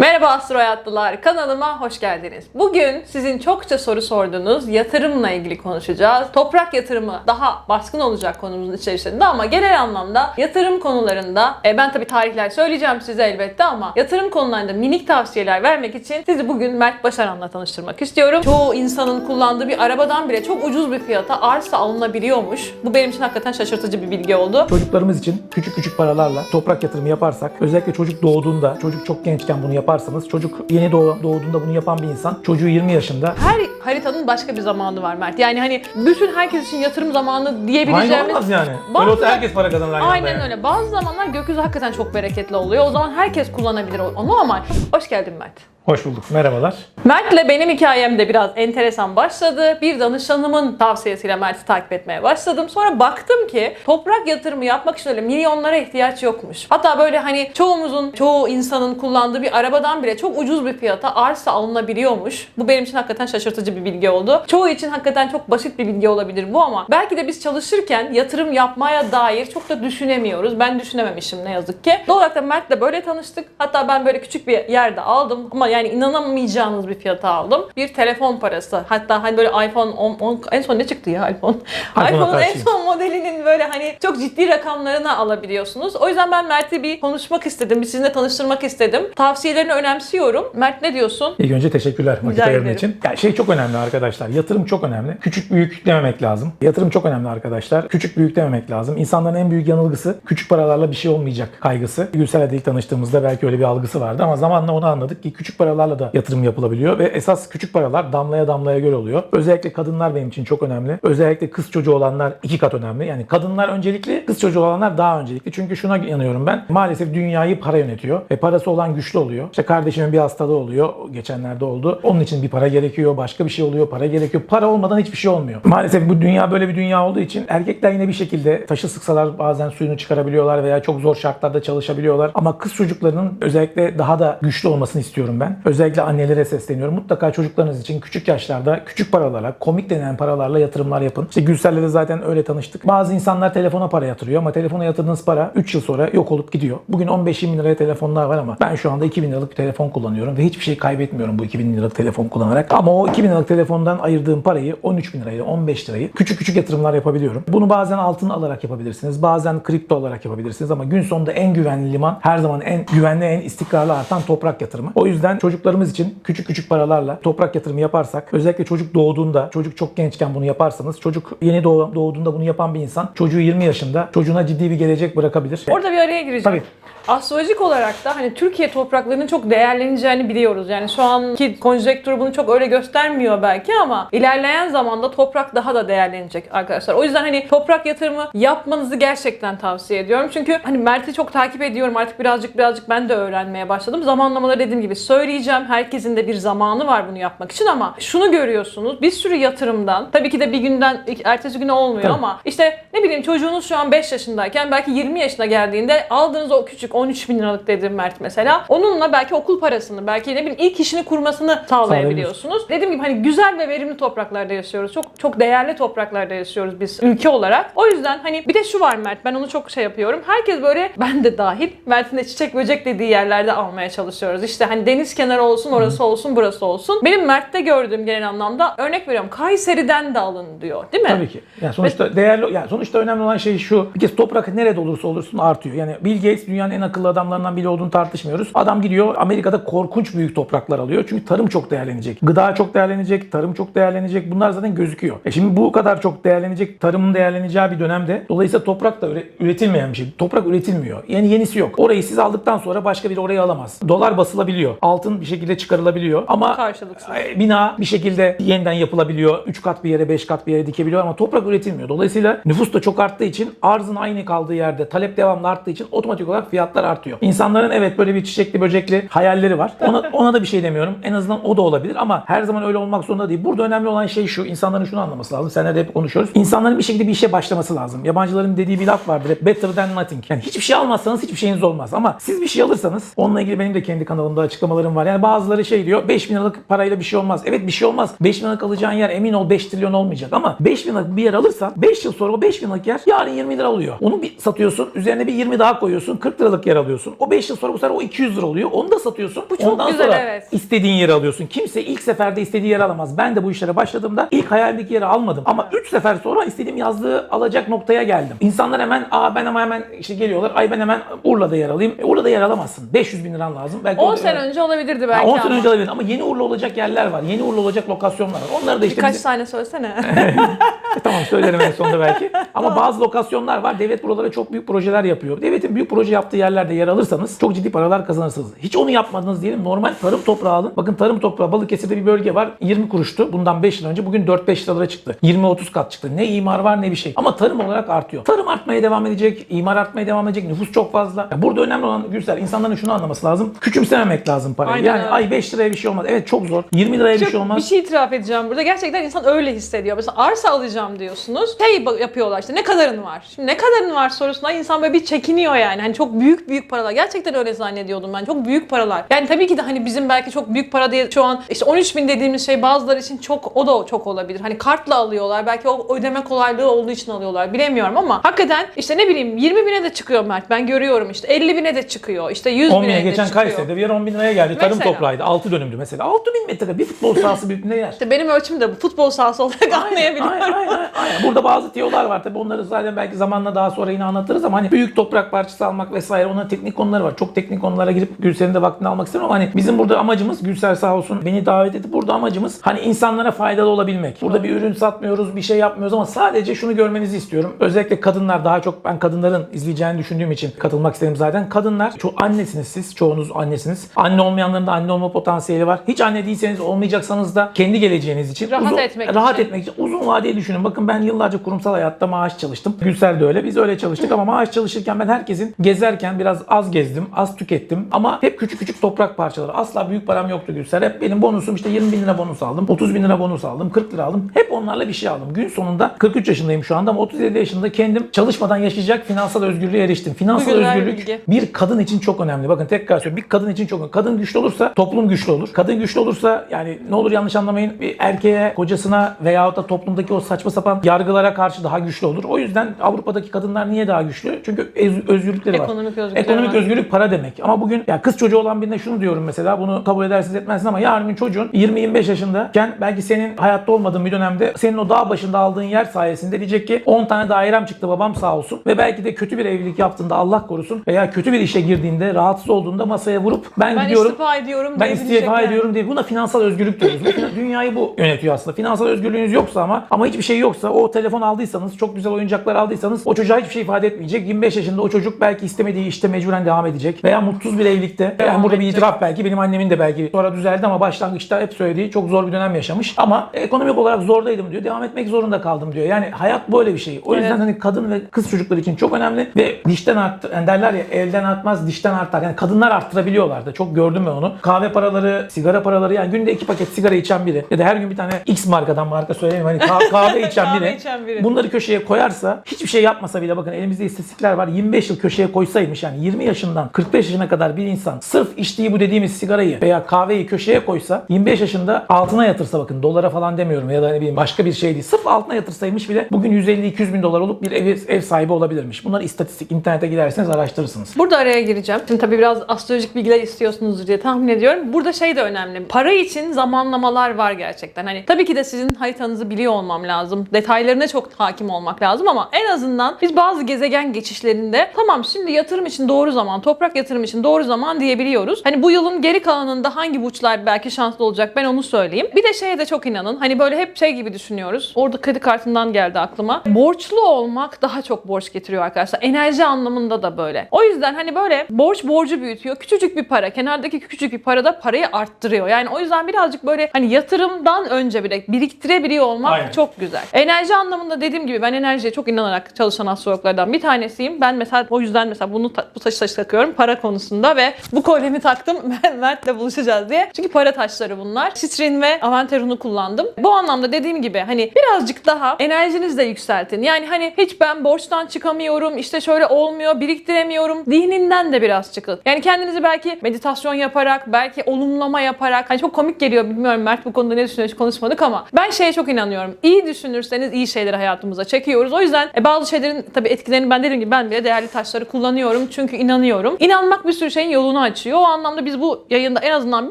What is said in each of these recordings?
Merhaba Astro Hayatlılar, kanalıma hoş geldiniz. Bugün sizin çokça soru sorduğunuz yatırımla ilgili konuşacağız. Toprak yatırımı daha baskın olacak konumuzun içerisinde ama genel anlamda yatırım konularında, e, ben tabii tarihler söyleyeceğim size elbette ama yatırım konularında minik tavsiyeler vermek için sizi bugün Mert Başaran'la tanıştırmak istiyorum. Çoğu insanın kullandığı bir arabadan bile çok ucuz bir fiyata arsa alınabiliyormuş. Bu benim için hakikaten şaşırtıcı bir bilgi oldu. Çocuklarımız için küçük küçük paralarla toprak yatırımı yaparsak, özellikle çocuk doğduğunda, çocuk çok gençken bunu yaparsanız, çocuk yeni doğ- doğduğunda bunu yapan bir insan, çocuğu 20 yaşında Her haritanın başka bir zamanı var Mert. Yani hani bütün herkes için yatırım zamanı Aynı diyebileceğimiz... olmaz yani. Bazı- Öyle olsa herkes para kazanır aynı Aynen yani. öyle. Bazı zamanlar gökyüzü hakikaten çok bereketli oluyor. O zaman herkes kullanabilir onu ama hoş geldin Mert. Hoş bulduk. Merhabalar. Mert'le benim hikayem de biraz enteresan başladı. Bir danışanımın tavsiyesiyle Mert'i takip etmeye başladım. Sonra baktım ki toprak yatırımı yapmak için öyle milyonlara ihtiyaç yokmuş. Hatta böyle hani çoğumuzun, çoğu insanın kullandığı bir arabadan bile çok ucuz bir fiyata arsa alınabiliyormuş. Bu benim için hakikaten şaşırtıcı bir bilgi oldu. Çoğu için hakikaten çok basit bir bilgi olabilir bu ama belki de biz çalışırken yatırım yapmaya dair çok da düşünemiyoruz. Ben düşünememişim ne yazık ki. Doğal olarak da Mert'le böyle tanıştık. Hatta ben böyle küçük bir yerde aldım ama yani inanamayacağınız bir fiyata aldım. Bir telefon parası. Hatta hani böyle iPhone 10, 10 en son ne çıktı ya iPhone? iPhone'un en son modelinin böyle hani çok ciddi rakamlarını alabiliyorsunuz. O yüzden ben Mert'i bir konuşmak istedim. Bir sizinle tanıştırmak istedim. Tavsiyelerini önemsiyorum. Mert ne diyorsun? İlk önce teşekkürler vakit ayırdığın için. Yani şey çok önemli arkadaşlar. Yatırım çok önemli. Küçük büyük dememek lazım. Yatırım çok önemli arkadaşlar. Küçük büyük dememek lazım. İnsanların en büyük yanılgısı küçük paralarla bir şey olmayacak kaygısı. Gülsel'le ilk tanıştığımızda belki öyle bir algısı vardı ama zamanla onu anladık ki küçük paralarla da yatırım yapılabiliyor ve esas küçük paralar damlaya damlaya göl oluyor. Özellikle kadınlar benim için çok önemli. Özellikle kız çocuğu olanlar iki kat önemli. Yani kadınlar öncelikli, kız çocuğu olanlar daha öncelikli. Çünkü şuna inanıyorum ben. Maalesef dünyayı para yönetiyor ve parası olan güçlü oluyor. İşte kardeşimin bir hastalığı oluyor. Geçenlerde oldu. Onun için bir para gerekiyor. Başka bir şey oluyor. Para gerekiyor. Para olmadan hiçbir şey olmuyor. Maalesef bu dünya böyle bir dünya olduğu için erkekler yine bir şekilde taşı sıksalar bazen suyunu çıkarabiliyorlar veya çok zor şartlarda çalışabiliyorlar. Ama kız çocuklarının özellikle daha da güçlü olmasını istiyorum ben. Özellikle annelere sesleniyorum. Mutlaka çocuklarınız için küçük yaşlarda küçük paralarla, komik denen paralarla yatırımlar yapın. İşte Gülsel'le de zaten öyle tanıştık. Bazı insanlar telefona para yatırıyor ama telefona yatırdığınız para 3 yıl sonra yok olup gidiyor. Bugün 15-20 liraya telefonlar var ama ben şu anda 2000 liralık bir telefon kullanıyorum ve hiçbir şey kaybetmiyorum bu 2000 liralık telefon kullanarak. Ama o 2000 liralık telefondan ayırdığım parayı 13 bin lirayı, 15 lirayı küçük küçük yatırımlar yapabiliyorum. Bunu bazen altın alarak yapabilirsiniz. Bazen kripto alarak yapabilirsiniz ama gün sonunda en güvenli liman her zaman en güvenli, en istikrarlı artan toprak yatırımı. O yüzden çocuklarımız için küçük küçük paralarla toprak yatırımı yaparsak özellikle çocuk doğduğunda, çocuk çok gençken bunu yaparsanız, çocuk yeni doğ- doğduğunda bunu yapan bir insan çocuğu 20 yaşında çocuğuna ciddi bir gelecek bırakabilir. Orada bir araya gireceğim. Tabii. Astrolojik olarak da hani Türkiye topraklarının çok değerleneceğini biliyoruz. Yani şu anki konjektür bunu çok öyle göstermiyor belki ama ilerleyen zamanda toprak daha da değerlenecek arkadaşlar. O yüzden hani toprak yatırımı yapmanızı gerçekten tavsiye ediyorum. Çünkü hani Mert'i çok takip ediyorum. Artık birazcık birazcık ben de öğrenmeye başladım. Zamanlamaları dediğim gibi söyleyeceğim. Herkesin de bir zamanı var bunu yapmak için ama şunu görüyorsunuz. Bir sürü yatırımdan tabii ki de bir günden ertesi güne olmuyor Tabii. ama işte ne bileyim çocuğunuz şu an 5 yaşındayken belki 20 yaşına geldiğinde aldığınız o küçük 13 bin liralık dediğim Mert mesela onunla belki okul parasını belki ne bileyim ilk işini kurmasını sağlayabiliyorsunuz. Dediğim gibi hani güzel ve verimli topraklarda yaşıyoruz. Çok çok değerli topraklarda yaşıyoruz biz ülke olarak. O yüzden hani bir de şu var Mert ben onu çok şey yapıyorum. Herkes böyle ben de dahil Mert'in de çiçek böcek dediği yerlerde almaya çalışıyoruz. İşte hani deniz kenarı olsun orası olsun burası olsun. Benim Mert'te gördüğüm genel anlamda örnek veriyorum Kayseri'den de alın diyor değil mi? Tabii ki. Yani sonuçta değerli yani sonuçta önemli olan şey şu. Bir kez toprak nerede olursa olursun artıyor. Yani Bill Gates dünyanın en akıllı adamlarından biri olduğunu tartışmıyoruz. Adam gidiyor Amerika'da korkunç büyük topraklar alıyor. Çünkü tarım çok değerlenecek. Gıda çok değerlenecek, tarım çok değerlenecek. Bunlar zaten gözüküyor. E şimdi bu kadar çok değerlenecek, tarımın değerleneceği bir dönemde dolayısıyla toprak da üre- üretilmeyen bir şey. Toprak üretilmiyor. Yani yenisi yok. Orayı siz aldıktan sonra başka biri orayı alamaz. Dolar basılabiliyor. Altın bir şekilde çıkarılabiliyor. Ama Karşılıksız. e, bina bir şekilde yeniden yapılabiliyor. 3 kat bir yere 5 kat bir yere dikebiliyor ama toprak üretilmiyor. Dolayısıyla nüfus da çok arttığı için arzın aynı kaldığı yerde talep devamlı arttığı için otomatik olarak fiyatlar artıyor. İnsanların evet böyle bir çiçekli böcekli hayalleri var. Ona, ona da bir şey demiyorum. En azından o da olabilir ama her zaman öyle olmak zorunda değil. Burada önemli olan şey şu. insanların şunu anlaması lazım. Seninle de hep konuşuyoruz. İnsanların bir şekilde bir işe başlaması lazım. Yabancıların dediği bir laf vardır. Hep better than nothing. Yani hiçbir şey almazsanız hiçbir şeyiniz olmaz. Ama siz bir şey alırsanız onunla ilgili benim de kendi kanalımda açıklamalarım var. Yani bazıları şey diyor 5 bin liralık parayla bir şey olmaz. Evet bir şey olmaz. 5 bin liralık alacağın yer emin ol 5 trilyon olmayacak ama 5 bin liralık bir yer alırsan 5 yıl sonra o 5 bin liralık yer yarın 20 lira alıyor. Onu bir satıyorsun üzerine bir 20 daha koyuyorsun 40 liralık liralık yer alıyorsun. O 5 yıl sonra bu sefer o 200 lira oluyor. Onu da satıyorsun. Bu çok Ondan güzel, sonra evet. istediğin yeri alıyorsun. Kimse ilk seferde istediği yeri alamaz. Ben de bu işlere başladığımda ilk hayalimdeki yeri almadım. Ama 3 sefer sonra istediğim yazlığı alacak noktaya geldim. İnsanlar hemen aa ben ama hemen işte geliyorlar. Ay ben hemen Urla'da yer alayım. E, Urla'da yer alamazsın. 500 bin liran lazım. Belki 10 o- sene önce olabilirdi belki 10 sene ama. önce alabilir ama yeni Urla olacak yerler var. Yeni Urla olacak lokasyonlar var. Onları da işte Birkaç bizim- tane söylesene. E, tamam söylerim en sonunda belki. Ama bazı lokasyonlar var. Devlet buralara çok büyük projeler yapıyor. Devletin büyük proje yaptığı yerlerde yer alırsanız çok ciddi paralar kazanırsınız. Hiç onu yapmadınız diyelim. Normal tarım toprağı alın. Bakın tarım toprağı Balıkesir'de bir bölge var. 20 kuruştu. Bundan 5 yıl önce. Bugün 4-5 liralara çıktı. 20-30 kat çıktı. Ne imar var ne bir şey. Ama tarım olarak artıyor. Tarım artmaya devam edecek. imar artmaya devam edecek. Nüfus çok fazla. Ya burada önemli olan Gülsel insanların şunu anlaması lazım. Küçümsememek lazım parayı. Aynen yani öyle. ay 5 liraya bir şey olmaz. Evet çok zor. 20 liraya bir Çok- şey olmaz. Bir şey itiraf edeceğim burada. Gerçekten insan öyle hissediyor. Mesela arsa alacağım diyorsunuz. Şey yapıyorlar işte ne kadarın var? Şimdi ne kadarın var sorusuna insan böyle bir çekiniyor yani. Hani çok büyük büyük paralar. Gerçekten öyle zannediyordum ben. Çok büyük paralar. Yani tabii ki de hani bizim belki çok büyük para diye şu an işte 13 bin dediğimiz şey bazıları için çok o da çok olabilir. Hani kartla alıyorlar. Belki o ödeme kolaylığı olduğu için alıyorlar. Bilemiyorum ama hakikaten işte ne bileyim 20 bine de çıkıyor Mert. Ben görüyorum işte 50 bine de çıkıyor. İşte 100 10 bine bine de geçen çıkıyor. Kayseri'de bir yer 10 bin liraya geldi. Tarım Mesela. toprağıydı. 6 dönümdü mesela. 6 bin metre bir futbol sahası büyüklüğünde yer. İşte benim ölçüm de bu futbol sahası olarak anlayabiliyorum. Aynen, aynen, aynen. Burada bazı tiyolar var tabii onları zaten belki zamanla daha sonra yine anlatırız ama hani büyük toprak parçası almak vesaire onların teknik konuları var. Çok teknik konulara girip Gülsel'in de vaktini almak istemiyorum ama hani bizim burada amacımız Gülsel sağ olsun beni davet edip burada amacımız hani insanlara faydalı olabilmek. Burada bir ürün satmıyoruz, bir şey yapmıyoruz ama sadece şunu görmenizi istiyorum. Özellikle kadınlar daha çok ben kadınların izleyeceğini düşündüğüm için katılmak istedim zaten. Kadınlar çok annesiniz siz. Çoğunuz annesiniz. Anne olmayanların da anne olma potansiyeli var. Hiç anne değilseniz olmayacaksanız da kendi geleceğiniz için Rahat etmek rahat için. etmek için uzun vadeli düşünün. Bakın ben yıllarca kurumsal hayatta maaş çalıştım. Gülser de öyle. Biz öyle çalıştık ama maaş çalışırken ben herkesin gezerken biraz az gezdim, az tükettim. Ama hep küçük küçük toprak parçaları. Asla büyük param yoktu Gülser. Hep benim bonusum işte 20 bin lira bonus aldım, 30 bin lira bonus aldım, 40 lira aldım. Hep onlarla bir şey aldım. Gün sonunda 43 yaşındayım şu anda ama 37 yaşında kendim çalışmadan yaşayacak finansal özgürlüğe eriştim. Finansal Bu güzel özgürlük bilgi. bir kadın için çok önemli. Bakın tekrar söylüyorum. Bir kadın için çok önemli. Kadın güçlü olursa toplum güçlü olur. Kadın güçlü olursa yani ne olur yanlış anlamayın bir erkeğe, kocasına veyahut da toplumdaki o saçma sapan yargılara karşı daha güçlü olur. O yüzden Avrupa'daki kadınlar niye daha güçlü? Çünkü ez- özgürlükleri var. Ekonomik özgürlükleri Ekonomik özgürlük para demek. Ama bugün ya kız çocuğu olan birine şunu diyorum mesela bunu kabul edersiniz etmezsiniz ama yarın bir çocuğun 20-25 yaşındayken belki senin hayatta olmadığın bir dönemde senin o dağ başında aldığın yer sayesinde diyecek ki 10 tane dairem çıktı babam sağ olsun ve belki de kötü bir evlilik yaptığında Allah korusun veya kötü bir işe girdiğinde rahatsız olduğunda masaya vurup ben, Ben gidiyorum istifa ediyorum ben istifa yani. ediyorum diye. Buna finansal özgürlük diyoruz. Dünyayı bu yönetiyor aslında. Finansal özgürlüğünüz yoksa ama ama hiçbir şey yoksa o telefon aldıysanız, çok güzel oyuncaklar aldıysanız o çocuğa hiçbir şey ifade etmeyecek. 25 yaşında o çocuk belki istemediği işte mecburen devam edecek. Veya mutsuz bir evlilikte. Devam yani burada bir edecek. itiraf belki. Benim annemin de belki sonra düzeldi ama başlangıçta hep söylediği çok zor bir dönem yaşamış. Ama ekonomik olarak zordaydım diyor. Devam etmek zorunda kaldım diyor. Yani hayat böyle bir şey. O yüzden Evet. hani kadın ve kız çocukları için çok önemli ve dişten arttır. Yani derler ya elden artmaz dişten artar. Yani kadınlar arttırabiliyorlar da. Çok gördüm ben onu. Kahve paraları, sigara paraları yani günde iki paket sigara içen biri ya da her gün bir tane X markadan marka söyleyeyim hani kah- kahve içen Kahve biri, içen biri. bunları köşeye koyarsa hiçbir şey yapmasa bile bakın elimizde istatistikler var. 25 yıl köşeye koysaymış yani 20 yaşından 45 yaşına kadar bir insan sırf içtiği bu dediğimiz sigarayı veya kahveyi köşeye koysa 25 yaşında altına yatırsa bakın dolara falan demiyorum ya da ne bileyim başka bir şey değil. Sırf altına yatırsaymış bile bugün 150-200 bin dolar olup bir ev, ev sahibi olabilirmiş. Bunlar istatistik. internete giderseniz araştırırsınız. Burada araya gireceğim. Şimdi tabii biraz astrolojik bilgiler istiyorsunuz diye tahmin ediyorum. Burada şey de önemli. Para için zamanlamalar var gerçekten. Hani tabii ki de sizin haritanızı biliyor olmam lazım. Detaylarına çok hakim olmak lazım ama en azından biz bazı gezegen geçişlerinde tamam şimdi yatırım için doğru zaman, toprak yatırım için doğru zaman diyebiliyoruz. Hani bu yılın geri kalanında hangi burçlar belki şanslı olacak ben onu söyleyeyim. Bir de şeye de çok inanın. Hani böyle hep şey gibi düşünüyoruz. Orada kredi kartından geldi aklıma. Borçlu olmak daha çok borç getiriyor arkadaşlar. Enerji anlamında da böyle. O yüzden hani böyle borç borcu büyütüyor. Küçücük bir para, kenardaki küçücük bir para da parayı arttırıyor. Yani o yüzden birazcık böyle hani yatırımdan önce bile biriktirebiliyor olmak Aynen. çok güzel. Enerji anlamında dediğim gibi ben enerjiye çok inanarak çalışan astrologlardan bir tanesiyim. Ben mesela o yüzden mesela bunu bu taşı taşı takıyorum para konusunda ve bu kolyemi taktım ben Mert'le buluşacağız diye. Çünkü para taşları bunlar. Sitrin ve Aventur'unu kullandım. Bu anlamda dediğim gibi hani birazcık daha enerjinizi de yükseltin. Yani hani hiç ben borçtan çıkamıyorum, işte şöyle olmuyor, biriktiremiyorum. Dininden de biraz çıkın. Yani kendinizi belki meditasyon yaparak, belki olumlama yaparak. Hani çok komik geliyor bilmiyorum Mert bu konuda ne düşünüyor hiç konuşmadık ama ben şeye çok inanıyorum. İyi düşünün düşünürseniz iyi şeyleri hayatımıza çekiyoruz. O yüzden e, bazı şeylerin tabii etkilerini ben dediğim gibi ben bile değerli taşları kullanıyorum. Çünkü inanıyorum. İnanmak bir sürü şeyin yolunu açıyor. O anlamda biz bu yayında en azından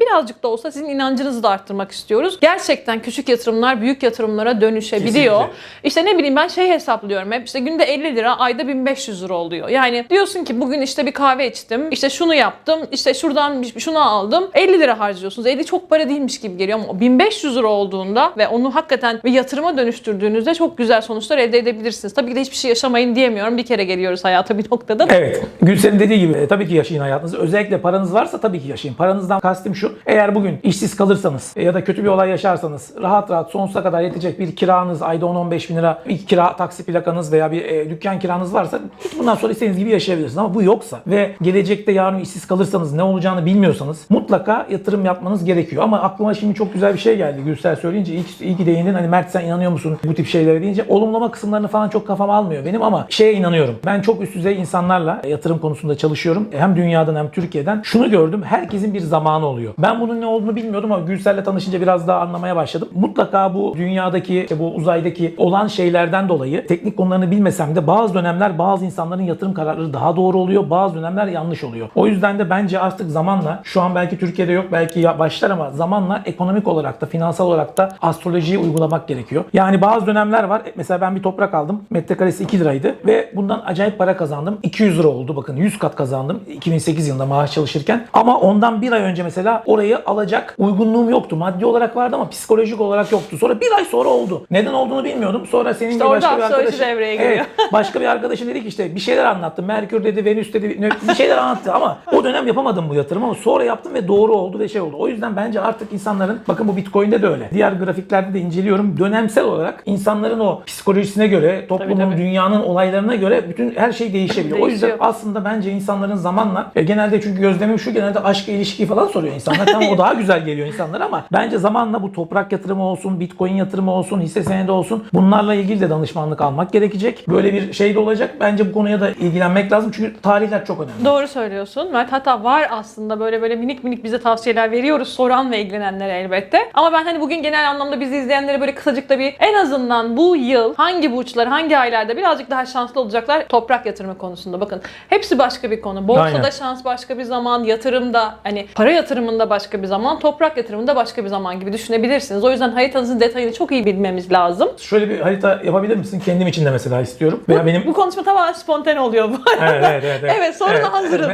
birazcık da olsa sizin inancınızı da arttırmak istiyoruz. Gerçekten küçük yatırımlar büyük yatırımlara dönüşebiliyor. Kesinlikle. İşte ne bileyim ben şey hesaplıyorum hep işte günde 50 lira ayda 1500 lira oluyor. Yani diyorsun ki bugün işte bir kahve içtim işte şunu yaptım işte şuradan şunu aldım 50 lira harcıyorsunuz. 50 çok para değilmiş gibi geliyor ama o 1500 lira olduğunda ve onu hakikaten bir yatırıma dönüştürdüğünüzde çok güzel sonuçlar elde edebilirsiniz. Tabii ki de hiçbir şey yaşamayın diyemiyorum. Bir kere geliyoruz hayata bir noktada. da. Evet. Gülsel'in dediği gibi e, tabii ki yaşayın hayatınızı. Özellikle paranız varsa tabii ki yaşayın. Paranızdan kastım şu. Eğer bugün işsiz kalırsanız e, ya da kötü bir olay yaşarsanız rahat rahat sonsuza kadar yetecek bir kiranız ayda 10-15 bin lira bir kira taksi plakanız veya bir e, dükkan kiranız varsa hiç bundan sonra istediğiniz gibi yaşayabilirsiniz. Ama bu yoksa ve gelecekte yarın işsiz kalırsanız ne olacağını bilmiyorsanız mutlaka yatırım yapmanız gerekiyor. Ama aklıma şimdi çok güzel bir şey geldi Gülsel söyleyince. İyi iyi ki değindin. Hani Mert sen inanıyor musun bu tip şeylere deyince olumlama kısımlarını falan çok kafam almıyor benim ama şeye inanıyorum. Ben çok üst düzey insanlarla yatırım konusunda çalışıyorum. Hem dünyadan hem Türkiye'den. Şunu gördüm. Herkesin bir zamanı oluyor. Ben bunun ne olduğunu bilmiyordum ama Gülsel'le tanışınca biraz daha anlamaya başladım. Mutlaka bu dünyadaki, işte bu uzaydaki olan şeylerden dolayı teknik konularını bilmesem de bazı dönemler bazı insanların yatırım kararları daha doğru oluyor. Bazı dönemler yanlış oluyor. O yüzden de bence artık zamanla şu an belki Türkiye'de yok belki başlar ama zamanla ekonomik olarak da finansal olarak da astrolojiyi uygulamak gerekiyor. Yani bazı dönemler var. Mesela ben bir toprak aldım. Metrekaresi 2 liraydı ve bundan acayip para kazandım. 200 lira oldu bakın 100 kat kazandım 2008 yılında maaş çalışırken. Ama ondan bir ay önce mesela orayı alacak uygunluğum yoktu. Maddi olarak vardı ama psikolojik olarak yoktu. Sonra bir ay sonra oldu. Neden olduğunu bilmiyordum. Sonra senin gibi orada başka bir arkadaşın devreye giriyor. Evet, başka bir arkadaşın dedi ki işte bir şeyler anlattı. Merkür dedi, Venüs dedi, bir şeyler anlattı ama o dönem yapamadım bu yatırımı ama sonra yaptım ve doğru oldu ve şey oldu. O yüzden bence artık insanların bakın bu Bitcoin'de de öyle. Diğer grafiklerde de inceliyorum. Dönemsel olarak insanların o psikolojisine göre, toplumun, Tabii, tabii. dünyanın olaylarına göre bütün her şey değişebiliyor. O yüzden aslında bence insanların zamanla e, genelde çünkü gözlemim şu genelde aşk ilişki falan soruyor insanlar. Tamam o daha güzel geliyor insanlara ama bence zamanla bu toprak yatırımı olsun, Bitcoin yatırımı olsun, hisse senedi olsun bunlarla ilgili de danışmanlık almak gerekecek. Böyle bir şey de olacak. Bence bu konuya da ilgilenmek lazım çünkü tarihler çok önemli. Doğru söylüyorsun Mert. Hatta var aslında böyle böyle minik minik bize tavsiyeler veriyoruz soran ve ilgilenenlere elbette. Ama ben hani bugün genel anlamda bizi izleyenlere böyle kısacık da bir en azından bu yıl hangi burçlar hangi aylarda birazcık daha şanslı olacaklar toprak yatırımı konusunda. Bakın hepsi başka bir konu. Borsada Aynen. şans başka bir zaman, yatırımda hani para yatırımında başka bir zaman, toprak yatırımında başka bir zaman gibi düşünebilirsiniz. O yüzden haritanızın detayını çok iyi bilmemiz lazım. Şöyle bir harita yapabilir misin? Kendim için de mesela istiyorum. Veya benim Bu konuşma tamamen spontane oluyor bu. Evet, evet, evet. evet. Evet, soruna hazırım.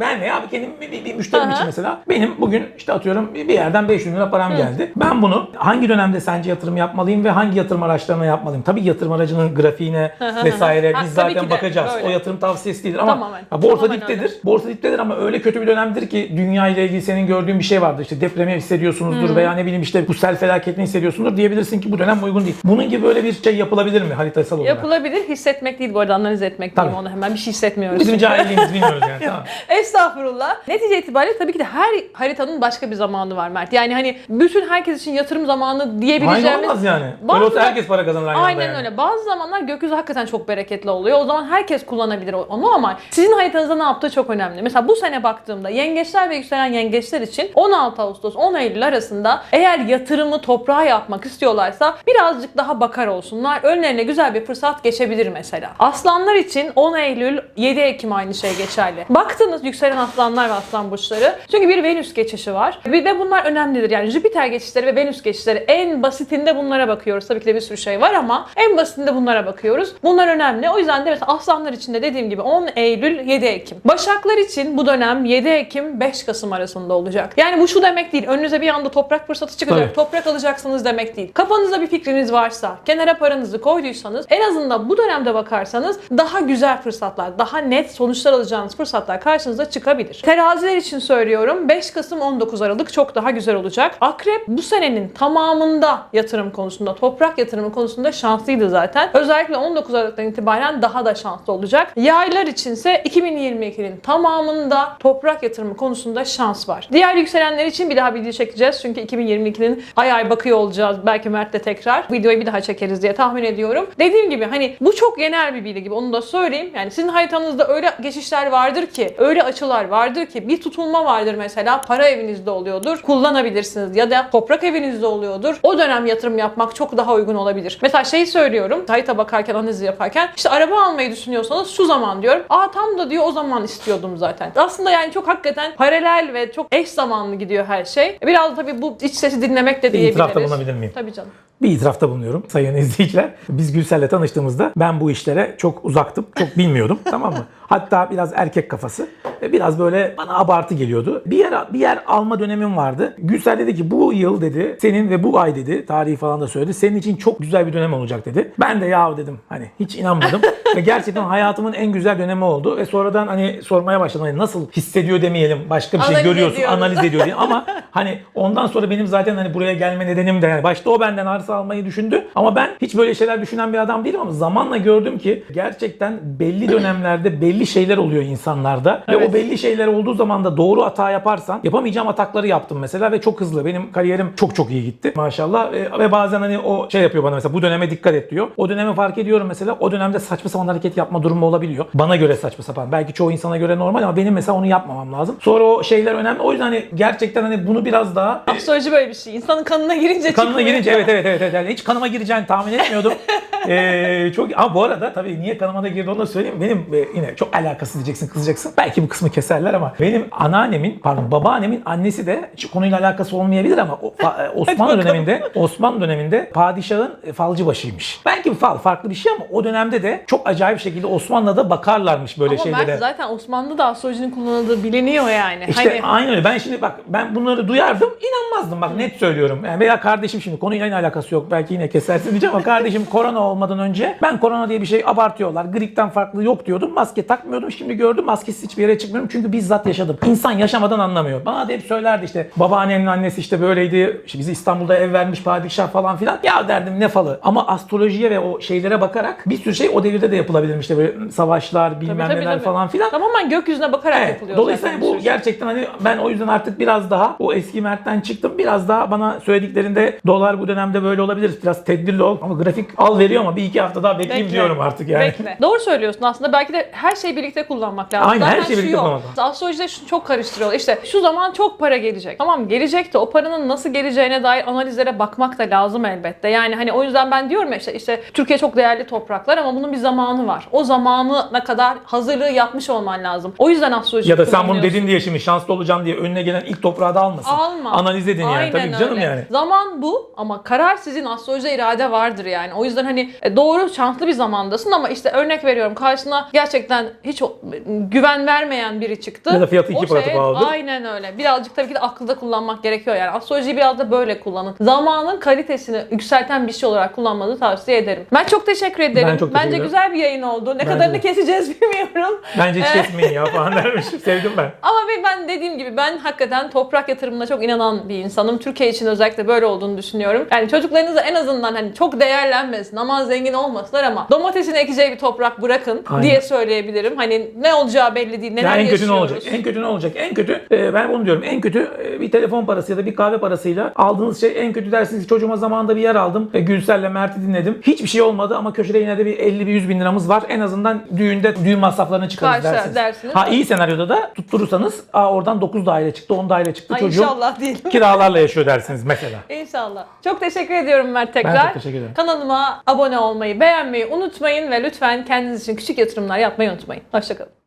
Ben, evet. ne abi kendim bir, bir, bir müşterim Aha. için mesela benim bugün işte atıyorum bir yerden 500 lira param geldi. Ben bunu hangi dönemde sence yatırım yapmalıyım ve hangi yatırım araçlarına yapmalıyım? Tabii yatırım aracının grafiğine vesaire Ha, biz tabii zaten bakacağız. öyle. O yatırım tavsiyesi değildir ama Tamamen, ha, borsa tamamen diptedir. öyle. Borsa diptedir ama öyle kötü bir dönemdir ki dünya ile ilgili senin gördüğün bir şey vardır. İşte depremi hissediyorsunuzdur veya ne bileyim işte bu sel felaketini hissediyorsundur diyebilirsin ki bu dönem uygun değil. Bunun gibi böyle bir şey yapılabilir mi haritasal olarak? Yapılabilir. Hissetmek değil bu arada analiz etmek Tabii. diyeyim onu hemen. Bir şey hissetmiyoruz. Bizim cahilliğimiz bilmiyoruz yani. Tamam. Estağfurullah. Netice itibariyle tabii ki de her haritanın başka bir zamanı var Mert. Yani hani bütün herkes için yatırım zamanı Aynı diyebileceğimiz... olmaz yani. Bazı- Öyle olsa herkes para kazanır aynı anda Aynen yani. öyle. Bazı zamanlar gökyüzü hakikaten çok bereketli oluyor. O zaman herkes kullanabilir onu ama sizin haritanızda ne yaptığı çok önemli. Mesela bu sene baktığımda yengeçler ve yükselen yengeçler için 16 Ağustos 10 Eylül arasında eğer yatırımı toprağa yapmak istiyorlarsa birazcık daha bakar olsunlar. Önlerine güzel bir fırsat geçebilir mesela. Aslanlar için 10 Eylül 7 Ekim aynı şey geçerli. Baktınız yükselen aslanlar ve aslan burçları. Çünkü bir Venüs geçişi var. Bir de bunlar önemlidir. Yani Jüpiter geçişleri ve Venüs geçişleri en basitinde bunlara bakıyoruz. Tabii de bir sürü şey var ama en basitinde bunlara bakıyoruz. Bunlar önemli. O yüzden de mesela aslanlar için de dediğim gibi 10 Eylül 7 Ekim. Başaklar için bu dönem 7 Ekim 5 Kasım arasında olacak. Yani bu şu demek değil. Önünüze bir anda toprak fırsatı çıkacak. Tabii. Toprak alacaksınız demek değil. Kafanızda bir fikriniz varsa, kenara paranızı koyduysanız en azından bu dönemde bakarsanız daha güzel fırsatlar, daha net sonuçlar alacağınız fırsatlar karşınıza çıkabilir. Teraziler için söylüyorum 5 Kasım 19 Aralık çok daha güzel olacak. Akrep bu senenin tamamında yatırım konusunda, toprak yatırımı konusunda şanslıydı zaten. Özellikle 19 Aralık'tan itibaren daha da şanslı olacak. Yaylar içinse 2022'nin tamamında toprak yatırımı konusunda şans var. Diğer yükselenler için bir daha video çekeceğiz. Çünkü 2022'nin ay ay bakıyor olacağız. Belki Mert'le tekrar. Videoyu bir daha çekeriz diye tahmin ediyorum. Dediğim gibi hani bu çok genel bir bilgi gibi onu da söyleyeyim. Yani sizin haritanızda öyle geçişler vardır ki, öyle açılar vardır ki bir tutulma vardır mesela para evinizde oluyordur. Kullanabilirsiniz ya da toprak evinizde oluyordur. O dönem yatırım yapmak çok daha daha uygun olabilir. Mesela şeyi söylüyorum. Harita bakarken, analizi yaparken işte araba almayı düşünüyorsanız şu zaman diyorum. Aa tam da diyor o zaman istiyordum zaten. Aslında yani çok hakikaten paralel ve çok eş zamanlı gidiyor her şey. Biraz tabii bu iç sesi dinlemek de diyebiliriz. itirafta bulunabilir miyim? Tabii canım. Bir itirafta bulunuyorum sayın izleyiciler. Biz Gülsel'le tanıştığımızda ben bu işlere çok uzaktım. Çok bilmiyordum tamam mı? Hatta biraz erkek kafası. ve Biraz böyle bana abartı geliyordu. Bir yer bir yer alma dönemim vardı. Gülsel dedi ki bu yıl dedi senin ve bu ay dedi tarihi falan da söyledi. Senin için çok güzel bir dönem olacak dedi. Ben de ya dedim hani hiç inanmadım. ve gerçekten hayatımın en güzel dönemi oldu. Ve sonradan hani sormaya başladım. Hani nasıl hissediyor demeyelim. Başka bir şey Analiz görüyorsun ediyoruz. analiz ediyor diye. Ama hani ondan sonra benim zaten hani buraya gelme nedenim de yani başta o benden arsa almayı düşündü. Ama ben hiç böyle şeyler düşünen bir adam değilim ama zamanla gördüm ki gerçekten belli dönemlerde belli şeyler oluyor insanlarda. Ve Evet. o belli şeyler olduğu zaman da doğru hata yaparsan yapamayacağım atakları yaptım mesela ve çok hızlı. Benim kariyerim çok çok iyi gitti maşallah. Ve, ve bazen hani o şey yapıyor bana mesela bu döneme dikkat et diyor. O dönemi fark ediyorum mesela o dönemde saçma sapan hareket yapma durumu olabiliyor. Bana göre saçma sapan. Belki çoğu insana göre normal ama benim mesela onu yapmamam lazım. Sonra o şeyler önemli. O yüzden hani gerçekten hani bunu biraz daha Astroloji böyle bir şey. İnsanın kanına girince Kanına çıkmıyor. girince evet evet evet. Evet. Yani hiç kanıma gireceğini tahmin etmiyordum. Ee, çok ama bu arada tabii niye kanıma da girdi onu da söyleyeyim. Benim e, yine çok alakası diyeceksin kızacaksın. Belki bu kısmı keserler ama benim anneannemin pardon babaannemin annesi de hiç konuyla alakası olmayabilir ama o, fa- e, Osmanlı döneminde Osmanlı döneminde padişahın e, falcı başıymış. Belki fal farklı bir şey ama o dönemde de çok acayip şekilde Osmanlı'da bakarlarmış böyle Ama şeylere. Mert zaten Osmanlı'da astrolojinin kullanıldığı biliniyor yani. İşte hani aynen öyle. Ben şimdi bak ben bunları duyardım inanmazdım bak net söylüyorum. Yani veya kardeşim şimdi konuyla yine alakası yok. Belki yine kesersin diyeceğim ama kardeşim korona olmadan önce ben korona diye bir şey abartıyorlar. Gripten farklı yok diyordum. Maske takmıyordum. Şimdi gördüm maskesiz hiçbir yere çıkmıyorum. Çünkü bizzat yaşadım. İnsan yaşamadan anlamıyor. Bana da hep söylerdi işte babaannemin annesi işte böyleydi. İşte bizi İstanbul'da ev vermiş padişah falan filan. Ya derdim ne falı. Ama astrolojiye ve o şeylere bakarak bir sürü şey o devirde de yapılabilirmiş. İşte böyle savaşlar bilmem Tabii, tabii, neler tabii. falan filan. tamamen gökyüzüne bakarak Evet. yapılıyor. Dolayısıyla bu şey. gerçekten hani ben o yüzden artık biraz daha o eski Mert'ten çıktım. Biraz daha bana söylediklerinde dolar bu dönemde böyle olabilir. Biraz tedbirli ol. Ama grafik al veriyor ama bir iki hafta daha bekleyeyim Bekle. diyorum artık yani. Bekle. Doğru söylüyorsun aslında. Belki de her şeyi birlikte kullanmak lazım. Aynen, her şeyi birlikte kullanmak lazım. Astrolojide şunu çok karıştırıyorlar. İşte şu zaman çok para gelecek. Tamam gelecek de o paranın nasıl geleceğine dair analizlere bakmak da lazım elbette. Yani hani o yüzden ben diyorum ya işte, işte Türkiye çok değerli topraklar ama bunun bir zamanı var. O zamanına kadar hazırlığı yapmış olman lazım. O yüzden astroloji Ya da sen bunu dedin diye şimdi şanslı olacağım diye önüne gelen ilk toprağı da almasın. Alma. Analiz edin yani. Aynen Tabii ki canım öyle. yani. Zaman bu ama karar sizin astrolojide irade vardır yani. O yüzden hani e, doğru şanslı bir zamandasın ama işte örnek veriyorum karşına gerçekten hiç güven vermeyen biri çıktı. Ya da fiyatı iki katı şey- pahalıdır. Aynen öyle. Birazcık tabii ki de akılda kullanmak gerekiyor yani. Astrolojiyi biraz da böyle kullanın. Zamanın kalitesini yükselten bir şey olarak kullanmanızı tavsiye ederim. Ben çok teşekkür ederim. Ben çok teşekkür Bence ederim. güzel bir yayın oldu. Ne Bence kadarını de. keseceğiz bilmiyorum. Bence hiç kesmeyin ya falan dermişim. Sevdim ben. Ama ben dediğim gibi ben hakikaten toprak yatırımına çok inanan bir insanım. Türkiye için özellikle böyle olduğunu düşünüyorum. Yani çocuklarınızı en azından hani çok değerlenmesin, aman zengin olmasınlar ama domatesin ekeceği bir toprak bırakın Aynen. diye söyleyebilirim. Hani ne olacağı belli değil, neler Ya en kötü ne olacak? En kötü ne olacak? En kötü e, ben onu diyorum. En kötü e, bir telefon parası ya da bir kahve parasıyla aldığınız şey en kötü dersiniz ki çocuğuma zamanında bir yer aldım ve Gülsel'le Mert'i dinledim. Hiçbir şey olmadı ama köşede yine de bir 50 bir 100 bin liramız var. En azından düğünde düğün masraflarını çıkarız Karşı dersiniz. dersiniz. Ha iyi senaryoda da tutturursanız aa, oradan 9 daire çıktı 10 daire çıktı Ay çocuğum inşallah diyelim. kiralarla yaşıyor dersiniz mesela. İnşallah. Çok teşekkür ediyorum Mert tekrar. Ben çok teşekkür ederim. Kanalıma abone olmayı, beğenmeyi unutmayın ve lütfen kendiniz için küçük yatırımlar yapmayı unutmayın. Hoşçakalın.